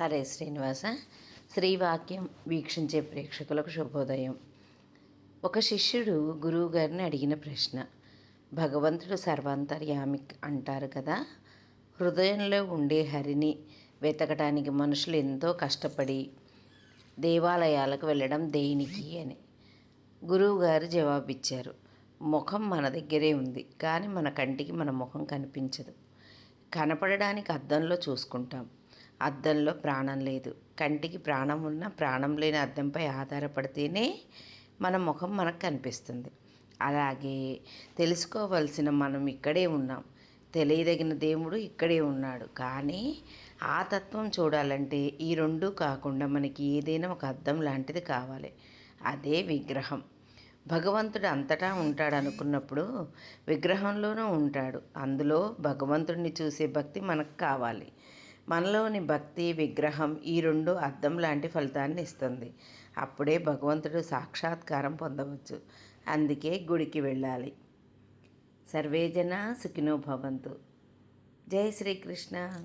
హరే శ్రీనివాస. శ్రీవాక్యం వీక్షించే ప్రేక్షకులకు శుభోదయం. ఒక శిష్యుడు గురువు గారిని అడిగిన ప్రశ్న. భగవంతుడు సర్వాంతర్యామి అంటారు కదా. హృదయంలో ఉండే హరిని వెతకడానికి మనుషులు ఎంతో కష్టపడి దేవాలయాలకు వెళ్ళడం దేనికి అని. గురువు గారు జవాబిచ్చారు. ముఖం మన దగ్గరే ఉంది కానీ మన కంటికి మన ముఖం కనిపించదు. కనపడడానికి అద్దంలో చూసుకుంటాం. అద్దంలో ప్రాణం లేదు. కంటికి ప్రాణం ఉన్న ప్రాణం లేని అద్దంపై ఆధారపడితేనే మన ముఖం మనకు కనిపిస్తుంది. అలాగే తెలుసుకోవలసిన మనం ఇక్కడే ఉన్నాం. తెలియదగిన దేవుడు ఇక్కడే ఉన్నాడు. కానీ ఆ తత్వం చూడాలంటే ఈ రెండు కాకుండా మనకి ఏదైనా ఒక అద్దం లాంటిది కావాలి. అదే విగ్రహం. భగవంతుడు అంతటా ఉంటాడు అనుకున్నప్పుడు విగ్రహంలోనూ ఉంటాడు. అందులో భగవంతుడిని చూసే భక్తి మనకు కావాలి. మనలోని భక్తి విగ్రహం ఈ రెండు అద్దం లాంటి ఫలితాన్ని ఇస్తుంది. అప్పుడే భగవంతుడు సాక్షాత్కారం పొందవచ్చు. అందుకే గుడికి వెళ్ళాలి. సర్వేజన సుఖినో భవంతు. జై శ్రీకృష్ణ.